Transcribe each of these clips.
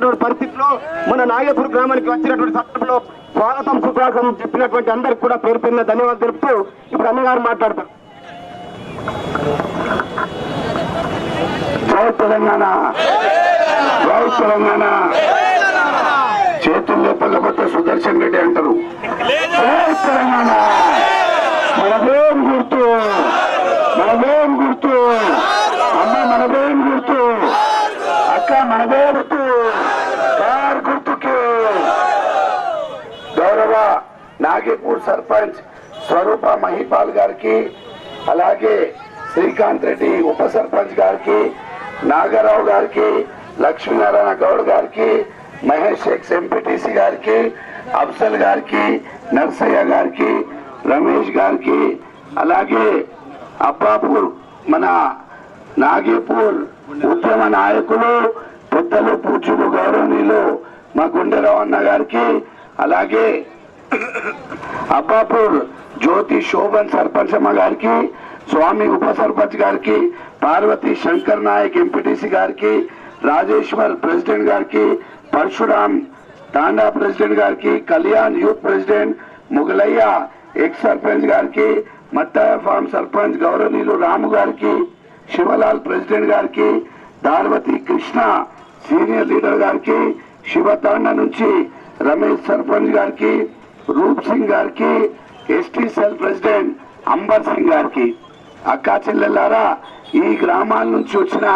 పరిస్థితిలో మన నాయపూర్ గ్రామానికి వచ్చినటువంటి సందర్భంలో స్వాగతం సుస్వాగతం చెప్పినటువంటి అందరికి కూడా పేరు పేరున ధన్యవాదాలు తెలుపుతూ ఇప్పుడు అన్నగారు మాట్లాడతారు. జై తెలంగాణ! జై తెలంగాణ! చేతుల్లో పల్లబట్ట సుదర్శన్ రెడ్డి అంటారు. జై తెలంగాణ! మనదేం గుర్తు? మనదేం గుర్తు అమ్మ మనదేం గుర్తు అక్క మనదే గుర్తు కార్ గుర్తుకి గౌరవ నాగేపూర్ సర్పంచ్ స్వరూప మహిపాల్ గారికి అలాగే శ్రీకాంత్ రెడ్డి ఉప సర్పంచ్ గారికి నాగరావు గారికి లక్ష్మీనారాయణ గౌడ్ గారికి మహేష్ ఎక్స్ ఎంపీటీసీ గారికి అఫ్సల్ గారికి నర్సయ్య గారికి రమేష్ గారికి అలాగే అబ్బాపూర్ మన నాగేపూర్ ఉద్యమ నాయకులు పెద్దలు పూచులు గౌరవనీయులు మా గుండెరావు అన్న గారికి అలాగే అబ్బాపూర్ జ్యోతి శోభన్ సర్పంచ్ అమ్మ గారికి స్వామి ఉప సర్పంచ్ గారికి పార్వతి శంకర్ నాయక్ ఎంపీటీసీ గారికి రాజేశ్వర్ ప్రెసిడెంట్ గారికి పరశురాం తాండా ప్రెసిడెంట్ గారికి Kalyan youth president Mugalayya ex sarpanch గారికి మట్టాయ ఫామ్ సర్పంచ్ గౌరవనీయులు రాము గారికి శివలాల్ ప్రెసిడెంట్ గారికి దార్వతి కృష్ణ సీనియర్ లీడర్ గారికి శివతాండ నుంచి రమేష్ సర్పంచ్ గారికి రూప్ సింగ్ గారికి ST cell president Ambar Singh గారికి. అక్కా చెల్లెలారా ఈ గ్రామాల నుంచి వచ్చిన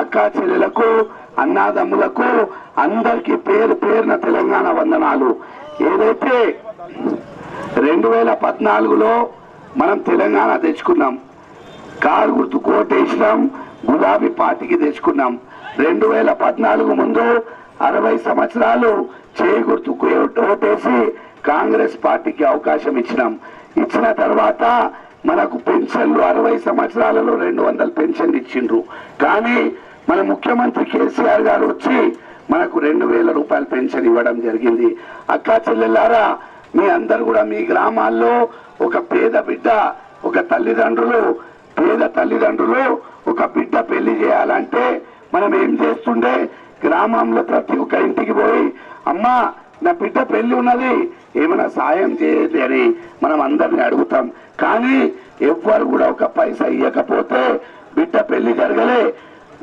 అక్కా చెల్లెలకు అన్నాదమ్ములకు అందరికి పేరు పేరున తెలంగాణ వందనాలు. ఏదైతే రెండు వేల పద్నాలుగులో మనం తెలంగాణ తెచ్చుకున్నాం కారు గుర్తు కోటేసినాం గులాబీ పార్టీకి తెచ్చుకున్నాం. రెండు వేల పద్నాలుగు ముందు అరవై సంవత్సరాలు చేయి గుర్తుకు ఓటేసి కాంగ్రెస్ పార్టీకి అవకాశం ఇచ్చినాం. ఇచ్చిన తర్వాత మనకు పెన్షన్లు అరవై సంవత్సరాలలో రెండు వందల పెన్షన్ ఇచ్చిండ్రు. కానీ మన ముఖ్యమంత్రి కేసీఆర్ గారు వచ్చి మనకు రెండు వేల రూపాయలు పెన్షన్ ఇవ్వడం జరిగింది. అక్కా చెల్లెలారా మీ అందరు కూడా మీ గ్రామాల్లో ఒక పేద బిడ్డ ఒక తల్లిదండ్రులు పేద తల్లిదండ్రులు ఒక బిడ్డ పెళ్ళి చేయాలంటే మనం ఏం చేస్తుండే? గ్రామంలో ప్రతి ఒక్క ఇంటికి పోయి అమ్మా నా బిడ్డ పెళ్ళి ఉన్నది ఏమైనా సాయం చేయండి అని మనం అందరిని అడుగుతాం. కానీ ఎవ్వరు కూడా ఒక పైసా ఇవ్వకపోతే బిడ్డ పెళ్ళి జరగలే.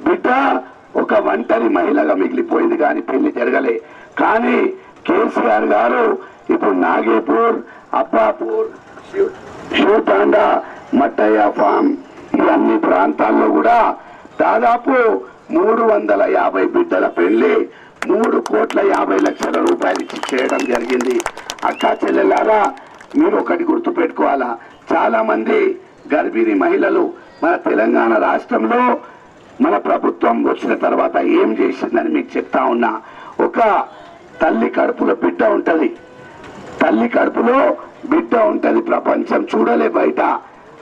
బిడ్డ ఒక ఒంటరి మహిళగా మిగిలిపోయింది కానీ పెళ్ళి జరగలే. కానీ కేసీఆర్ గారు ఇప్పుడు నాగేపూర్ అబ్బాపూర్ శివ్- మట్టయ్య ఫామ్ ఇవన్నీ ప్రాంతాల్లో కూడా దాదాపు మూడు వందల యాభై బిడ్డల పెళ్ళి మూడు కోట్ల యాభై లక్షల రూపాయలు ఇచ్చి చేయడం జరిగింది. అక్కా చెల్లెలారా మీరు ఒకటి గుర్తు పెట్టుకోవాలా? చాలా మంది గర్భిణీ మహిళలు మన తెలంగాణ రాష్ట్రంలో మన ప్రభుత్వం వచ్చిన తర్వాత ఏం చేసిందని మీకు చెప్తా ఉన్నా. ఒక తల్లి కడుపులో బిడ్డ ఉంటుంది. తల్లి కడుపులో బిడ్డ ఉంటుంది ప్రపంచం చూడలే బయట.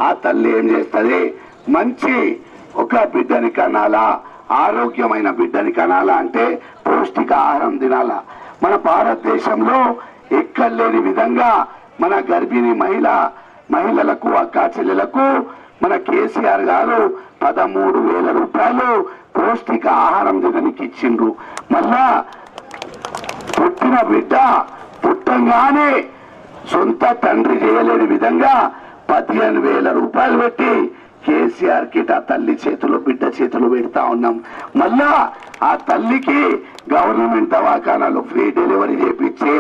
ఆ తల్లి ఏం చేస్తుంది? మంచి ఒక బిడ్డని కనాలా ఆరోగ్యమైన బిడ్డని కనాలా అంటే పౌష్టిక ఆహారం తినాలా. మన భారతదేశంలో ఎక్కడ లేని విధంగా మన గర్భిణీ మహిళ మహిళలకు అక్కా చెల్లెలకు మన కేసీఆర్ గారు పదమూడు వేల రూపాయలు పౌష్టిక ఆహారం తినడానికి ఇచ్చిండ్రు. మళ్ళా పుట్టిన బిడ్డ పుట్టంగానే సొంత తండ్రి చేయలేని విధంగా పదిహేను వేల రూపాయలు పెట్టి కేసీఆర్ కిట ఆ తల్లి చేతులు బిడ్డ చేతులు పెడతా ఉన్నాం. మళ్ళా ఆ తల్లికి గవర్నమెంట్ దవాఖానాలు ఫ్రీ డెలివరీ చేపించి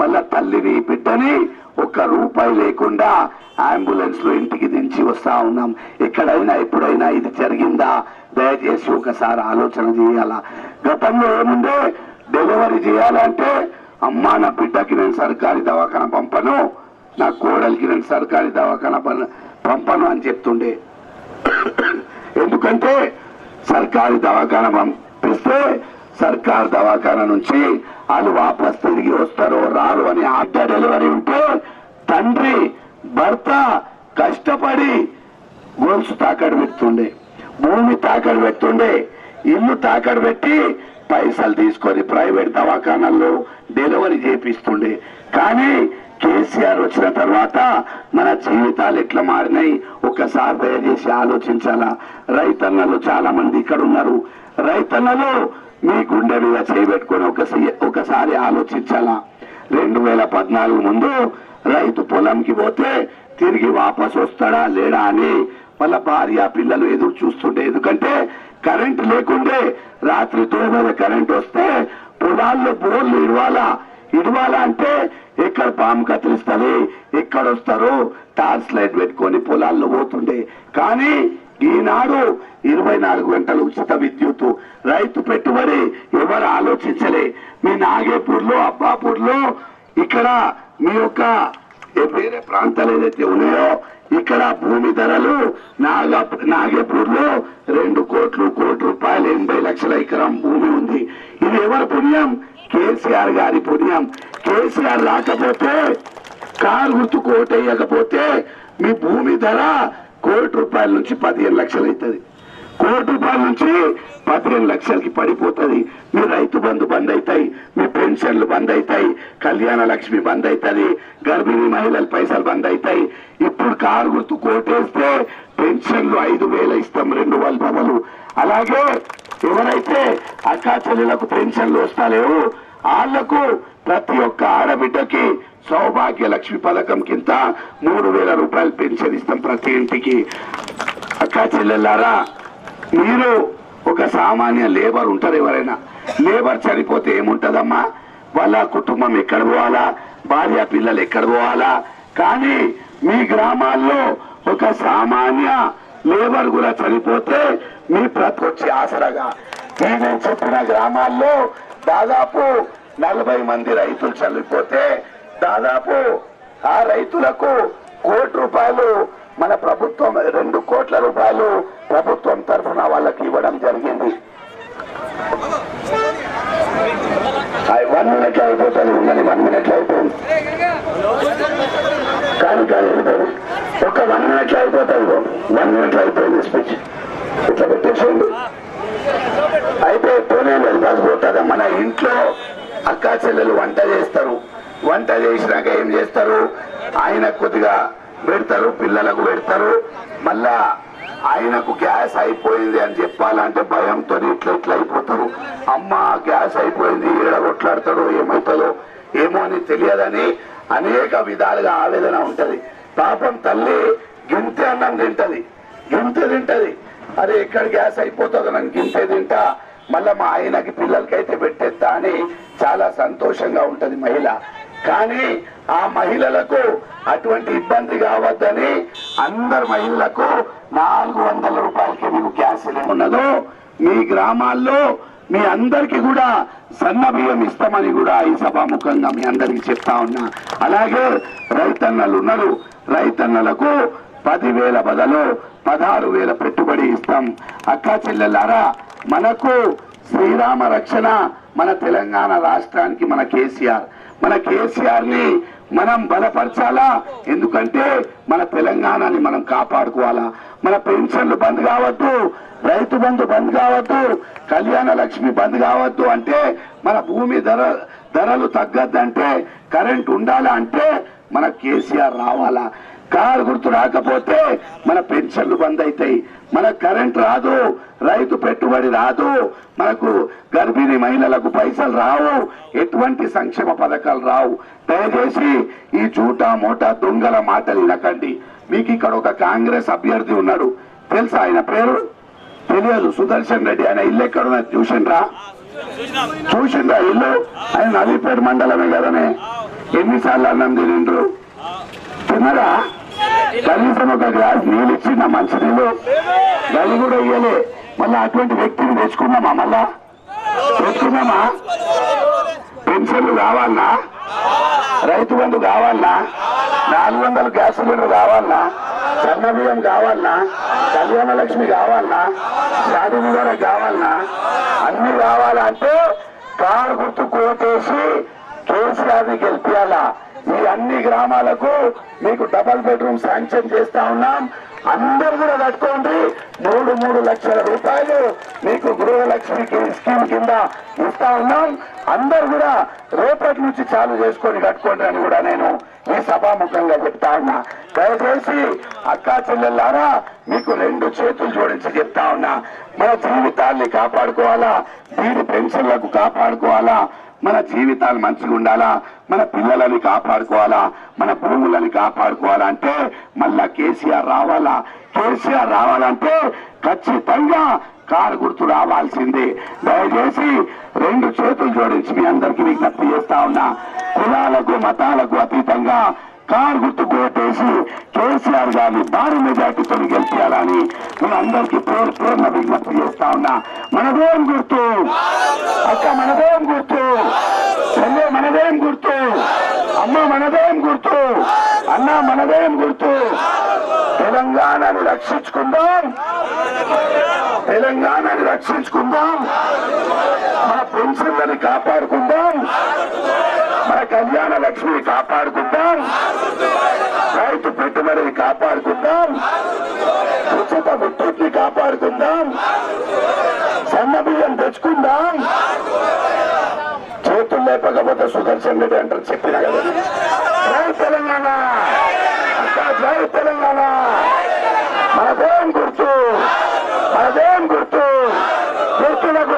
మళ్ళా తల్లిని బిడ్డని ఒక్క రూపాయి లేకుండా అంబులెన్స్లో ఇంటికి దించి వస్తా ఉన్నాం. ఎక్కడైనా ఎప్పుడైనా ఇది జరిగిందా? దయచేసి ఒకసారి ఆలోచన చేయాలా? గతంలో ఏముండే? డెలివరీ చేయాలంటే అమ్మా నా బిడ్డకి నేను సర్కారీ దవాఖాన పంపను. నా కోడలికి నేను సర్కారీ దవాఖాన పంపను అని చెప్తుండే. ఎందుకంటే సర్కారీ దవాఖాన పంపిస్తే సర్కార్ దవాఖాన నుంచి వాళ్ళు వాపస్ తిరిగి వస్తారో. రారు అని ఆర్డర్ డెలివరీ ఉంటే తండ్రి భర్త కష్టపడి గొలుసు తాకడి పెడుతుండే. భూమి తాకడి పెడుతుండే. ఇల్లు తాకడి పెట్టి పైసలు తీసుకొని ప్రైవేట్ దవాఖానాల్లో డెలివరీ చేపిస్తుండే. కానీ కేసీఆర్ వచ్చిన తర్వాత మన జీవితాలు ఎట్లా మారినాయి? ఒకసారి దయచేసి ఆలోచించాలా? రైతన్నలు చాలా మంది ఇక్కడ ఉన్నారు రైతన్నలు మీ గుండె మీద చేయబెట్టుకొని ఒకసారి ఒకసారి ఆలోచించాలా? రెండు వేల పద్నాలుగు ముందు రైతు పొలంకి పోతే తిరిగి వాపస్ వస్తాడా లేడా అని వాళ్ళ భార్య పిల్లలు ఎదురు చూస్తుండే. ఎందుకంటే కరెంట్ లేకుండే రాత్రి తొమ్మిది కరెంట్ వస్తే పొలాల్లో బోర్లు ఇడవాలా? ఇడవాలా అంటే ఎక్కడ పాము కత్తిరిస్తుంది ఎక్కడ వస్తారు? టార్చ్ లైట్ పెట్టుకొని పొలాల్లో పోతుండే. కానీ ఈనాడు ఇరవై నాలుగు గంటలు ఉచిత విద్యుత్ రైతు పెట్టుబడి ఎవరు ఆలోచించలే. మీ నాగేపూర్లో అబ్బాపూర్లో ఇక్కడ మీ యొక్క ఏ వేరే ప్రాంతాలు ఏదైతే ఉన్నాయో ఇక్కడ భూమి ధరలు నాగ నాగేపూర్లో రెండు కోట్లు కోటి రూపాయలు ఎనభై లక్షల ఎకరం భూమి ఉంది. ఇది ఎవరి పుణ్యం? కేసీఆర్ గారి పుణ్యం. కేసీఆర్ రాకపోతే కారు గుర్తు కోటేయకపోతే మీ భూమి ధర కోటి రూపాయల నుంచి పదిహేను లక్షలు అవుతుంది. కోటి రూపాయల నుంచి పదిహేను లక్షలకి పడిపోతుంది. మీ రైతు బంధు బంద్ అవుతాయి మీ పెన్షన్లు బంద్ అవుతాయి కళ్యాణ లక్ష్మి బంద్ అవుతుంది గర్భిణీ మహిళల పైసలు బంద్ అవుతాయి. ఇప్పుడు కారు గుర్తు కోటేస్తే పెన్షన్లు ఐదు వేలు ఇస్తాం రెండు వల్పములు అలాగే ఎవరైతే అక్కా చెల్లెలకు పెన్షన్లు వస్తలేవు వాళ్ళకు ప్రతి ఒక్క ఆడబిడ్డకి సౌభాగ్య లక్ష్మి పథకం కింద మూడు వేల రూపాయలు పెన్షన్ ఇస్తాం ప్రతి ఇంటికి. అక్కా చెల్లెల్లారా మీరు ఒక సామాన్య లేబర్ ఉంటారు ఎవరైనా. లేబర్ చనిపోతే ఏముంటదమ్మా? వాళ్ళ కుటుంబం ఎక్కడ పోవాలా? భార్య పిల్లలు ఎక్కడ పోవాలా? కానీ మీ గ్రామాల్లో ఒక సామాన్య లేబర్ కూడా చనిపోతే మీ ప్రతికొచ్చి ఆసరగా. నేను చెప్పిన గ్రామాల్లో దాదాపు నలభై మంది రైతులు చనిపోతే దాదాపు ఆ రైతులకు కోటి రూపాయలు మన ప్రభుత్వం రెండు కోట్ల రూపాయలు ప్రభుత్వం తరఫున వాళ్ళకి ఇవ్వడం జరిగింది. వన్ మినిట్ అయిపోతుంది ఉందని వన్ మినిట్ అయిపోయింది కానీ కాదు ఒక వన్ మినిట్ అయిపోతుంది వన్ మినిట్ అయిపోయింది స్పీచ్. ఇట్లా పెట్టేసేయండి. అయితే పోనీ వెళ్ళిపోతుంది మన ఇంట్లో అక్కా చెల్లెలు వంట చేస్తారు. వంట చేసినాక ఏం చేస్తారు? ఆయన కొద్దిగా పెడతారు పిల్లలకు పెడతారు. మళ్ళా ఆయనకు గ్యాస్ అయిపోయింది అని చెప్పాలంటే భయంతో ఇట్లా ఇట్లా అయిపోతారు. అమ్మ గ్యాస్ అయిపోయింది ఈడ కొట్లాడతాడో ఏమవుతుందో ఏమో అని తెలియదని అనేక విధాలుగా ఆవేదన ఉంటది. పాపం తల్లి గింతే అన్నం తింటది. గింతే తింటది. అరే ఎక్కడ గ్యాస్ అయిపోతుందో నన్ను గింతే తింటా. మళ్ళా మా ఆయనకి పిల్లలకైతే పెట్టేస్తా అని చాలా సంతోషంగా ఉంటది మహిళ. కానీ ఆ మహిళలకు అటువంటి ఇబ్బంది కావద్దని అందరు మహిళలకు నాలుగు వందల రూపాయలకి మీకు గ్యాస్ సిలిండర్ ఉన్నదో మీ గ్రామాల్లో మీ అందరికి కూడా సన్న బియ్యం ఇస్తామని కూడా ఈ సభాముఖంగా మీ అందరికి చెప్తా ఉన్నా. అలాగే రైతన్నలు ఉన్నారు. రైతన్నలకు పదివేల బదులు పదహారు వేల పెట్టుబడి ఇస్తాం. అక్కా చెల్లెలారా మనకు శ్రీరామ రక్షణ మన తెలంగాణ రాష్ట్రానికి మన కేసీఆర్. మన కేసీఆర్ని మనం బలపరచాలా? ఎందుకంటే మన తెలంగాణని మనం కాపాడుకోవాలా? మన పెన్షన్లు బంద్ కావద్దు రైతు బంధు బంద్ కావద్దు కళ్యాణ లక్ష్మి బంద్ కావద్దు అంటే మన భూమి ధర ధరలు తగ్గద్దంటే కరెంట్ ఉండాలా అంటే మన కేసీఆర్ రావాలా? కారు గుర్తు రాకపోతే మన పెన్షన్లు బంద్ అవుతాయి మన కరెంట్ రాదు రైతు పెట్టుబడి రాదు మనకు గర్భిణీ మహిళలకు పైసలు రావు ఎటువంటి సంక్షేమ పథకాలు రావు. దయచేసి ఈ జూటా మోటా దొంగల మాటలు వినకండి. మీకు ఇక్కడ ఒక కాంగ్రెస్ అభ్యర్థి ఉన్నాడు. తెలుసా ఆయన పేరు? తెలియదు. సుదర్శన్ రెడ్డి. ఆయన ఇల్లు ఎక్కడ ఉన్నది చూసిండ్రా? చూసిండ్రా ఇల్లు? ఆయన నవీపేట మండలమే కదనే. ఎన్నిసార్లు అన్నం తినిండ్రు? తినరా? కనీసం ఒక గ్లాస్ నీళ్ళు ఇచ్చిందా మంచి నీళ్ళు గది కూడా ఇయ్యలే మళ్ళా అటువంటి వ్యక్తిని తెచ్చుకున్నామా మళ్ళా? తెచ్చుకున్నామా? పెన్షన్లు కావాలనా? రైతు బంధు కావాలనా? నాలుగు వందల గ్యాస్ సిలిండర్ కావాలనా? సన్న బియ్యం కావాలనా? కళ్యాణ లక్ష్మి కావాలనా? షాది వివరణ కావాలనా? అన్ని కావాలంటే కారు గుర్తు కోటేసి కేసీఆర్ గెలిపించాలా మీ అన్ని గ్రామాలకు మీకు డబల్ బెడ్రూమ్ శాంక్షన్ చేస్తా ఉన్నాం. అందరు కూడా కట్టుకోండి. మూడు మూడు లక్షల రూపాయలు మీకు గృహలక్ష్మి స్కీమ్ కింద ఇస్తా ఉన్నాం. అందరు కూడా రేపటి నుంచి చాలు చేసుకొని కట్టుకోండి అని కూడా నేను ఈ సభాముఖంగా చెప్తా ఉన్నా. దయచేసి అక్కా చెల్లెల్లారా మీకు రెండు చేతులు జోడించి చెప్తా ఉన్నా. మన జీవితాల్ని కాపాడుకోవాలా? దీని పెన్షన్లకు కాపాడుకోవాలా? మన జీవితాలు మంచిగా ఉండాలా? మన పిల్లలని కాపాడుకోవాలా? మన భూములని కాపాడుకోవాలా అంటే మళ్ళా కేసీఆర్ రావాలా? కేసీఆర్ రావాలంటే ఖచ్చితంగా కారు గుర్తు రావాల్సిందే. దయచేసి రెండు చేతులు జోడించి మీ అందరికీ విజ్ఞప్తి చేస్తా ఉన్నా. కులాలకు మతాలకు అతీతంగా కారు గుర్తు కోటేసి కేసీఆర్ గారిని భారీ మెజార్టీతో గెలిపించాలని మీ అందరికీ పేరు పేరున విజ్ఞప్తి చేస్తా ఉన్నా. మనదేం గుర్తు. అక్క మనదేం గుర్తు చెల్లె మనదేం గుర్తు అమ్మ మనదేం గుర్తు అన్న మనదేం గుర్తు? తెలంగాణను రక్షించుకుందాం. తెలంగాణని రక్షించుకుందాం. మన పెన్షన్లని కాపాడుకుందాం. మన కళ్యాణ లక్ష్మిని కాపాడుకుందాం. రైతు పెట్టుబడిని కాపాడుకుందాం. ఉచిత విద్యుత్ని కాపాడుకుందాం. సన్న బియ్యం తెచ్చుకుందాం. చేతులు లేపకపోతే సుదర్శన్ రెడ్డి అంటారు చెప్పిన కదా. జై తెలంగాణ. జై తెలంగాణ. మనదేం గుర్తు? మనదేం గుర్తు? గుర్తులకు